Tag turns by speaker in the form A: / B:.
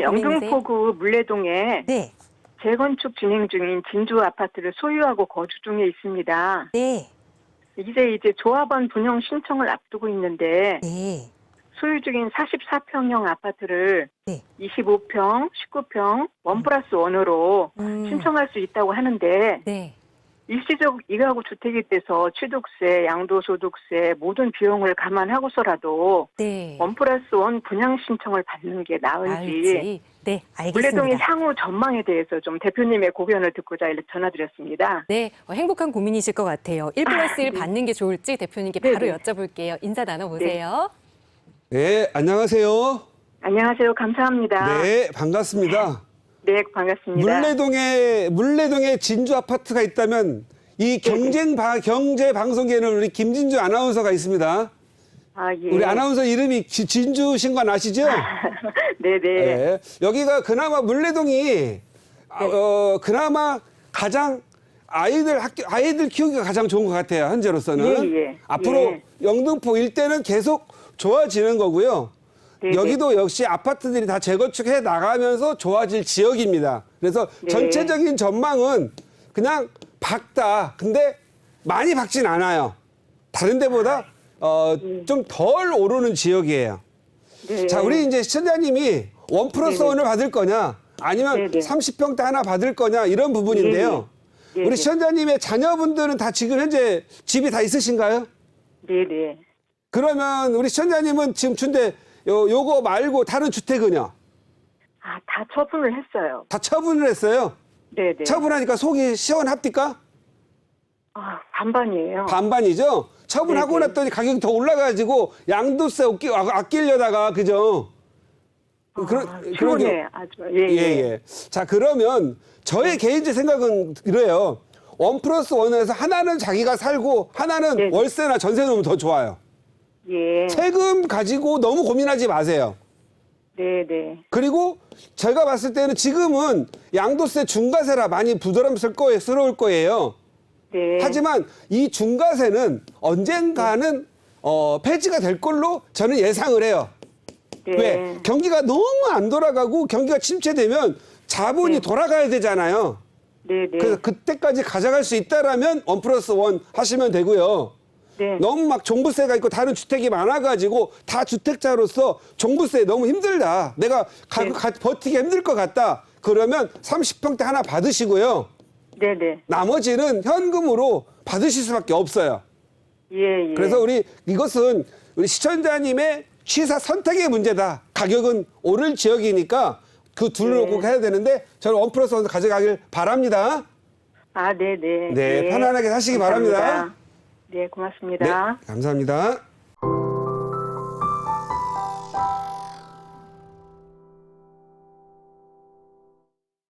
A: 영등포구 물레동에
B: 네.
A: 재건축 진행 중인 진주 아파트를 소유하고 거주 중에 있습니다.
B: 네.
A: 이제 이제 조합원 분양 신청을 앞두고 있는데
B: 네.
A: 소유 중인 44평형 아파트를
B: 네.
A: 25평, 19평, 원 플러스 원으로
B: 음.
A: 신청할 수 있다고 하는데
B: 네.
A: 일시적 이가구 주택이 돼서 취득세, 양도소득세 모든 비용을 감안하고서라도
B: 네.
A: 원 플러스 원 분양 신청을 받는 게 나은지
B: 알지. 네,
A: 물레동의
B: 알겠습니다.
A: 향후 전망에 대해서 좀 대표님의 고견을 듣고자 전화드렸습니다.
B: 네, 어, 행복한 고민이실 것 같아요. 1 플러스 1
A: 네.
B: 받는 게 좋을지 대표님께
A: 네,
B: 바로
A: 네.
B: 여쭤볼게요. 인사 나눠보세요.
C: 네, 안녕하세요.
A: 안녕하세요. 감사합니다.
C: 네, 반갑습니다.
A: 네, 반갑습니다.
C: 물레동에 물레동에 진주 아파트가 있다면 이 경쟁 바, 경제 방송계는 우리 김진주 아나운서가 있습니다.
A: 아, 예.
C: 우리 아나운서 이름이 지- 진주신 건 아시죠?
A: 네, 네.
C: 네. 여기가 그나마 물레동이 아, 어, 그나마 가장 아이들 학교 아이들 키우기가 가장 좋은 것 같아요 현재로서는
A: 예, 예.
C: 앞으로
A: 예.
C: 영등포 일대는 계속 좋아지는 거고요.
A: 네,
C: 여기도 역시 아파트들이 다 재건축해 나가면서 좋아질 지역입니다. 그래서
A: 네.
C: 전체적인 전망은 그냥 밝다. 근데 많이 밝진 않아요. 다른 데보다 어, 좀 덜 오르는 지역이에요.
A: 네.
C: 자, 우리 이제 시청자님이 원 플러스
A: 네네.
C: 원을 받을 거냐, 아니면
A: 네네.
C: 30평대 하나 받을 거냐, 이런 부분인데요.
A: 네네.
C: 우리 시청자님의 자녀분들은 다 지금 현재 집이 다 있으신가요?
A: 네, 네.
C: 그러면 우리 시청자님은 지금 준대 요, 요거 말고 다른 주택은요?
A: 아, 다 처분을 했어요.
C: 다 처분을 했어요.
A: 네, 네.
C: 처분하니까 속이 시원합니까?
A: 아, 반반이에요.
C: 반반이죠? 처분하고
A: 네네.
C: 났더니 가격이 더 올라가지고 양도세 아끼, 아끼려다가, 그죠?
A: 아,
C: 그런,
A: 좋네. 아주. 예,
C: 예,
A: 예.
C: 예. 자, 그러면 저의 개인적 생각은 이래요. 원 플러스 원에서 하나는 자기가 살고 하나는
A: 네.
C: 월세나 전세 놓으면 더 좋아요.
A: 예.
C: 세금 가지고 너무 고민하지 마세요.
A: 네, 네.
C: 그리고 제가 봤을 때는 지금은 양도세 중과세라 많이 부담스러울 거예요.
A: 네.
C: 하지만 이 중과세는 언젠가는 어, 폐지가 될 걸로 저는 예상을 해요.
A: 네.
C: 왜? 경기가 너무 안 돌아가고 경기가 침체되면 자본이
A: 네.
C: 돌아가야 되잖아요.
A: 네, 네.
C: 그래서 그때까지 가져갈 수 있다라면 원 플러스 원 하시면 되고요.
A: 네.
C: 너무 막 종부세가 있고 다른 주택이 많아가지고 다 주택자로서 종부세 너무 힘들다. 내가 가,
A: 네.
C: 가- 버티기 힘들 것 같다. 그러면 30평대 하나 받으시고요.
A: 네, 네.
C: 나머지는 현금으로 받으실 수밖에 없어요.
A: 예, 예.
C: 그래서 우리 이것은 우리 시청자님의 취사 선택의 문제다. 가격은 오를 지역이니까 그 둘을
A: 네.
C: 놓고 해야 되는데 저는 원 플러스 원 가져가길 바랍니다.
A: 아, 네, 네.
C: 네, 편안하게 사시기 바랍니다.
A: 네, 고맙습니다.
C: 네, 감사합니다.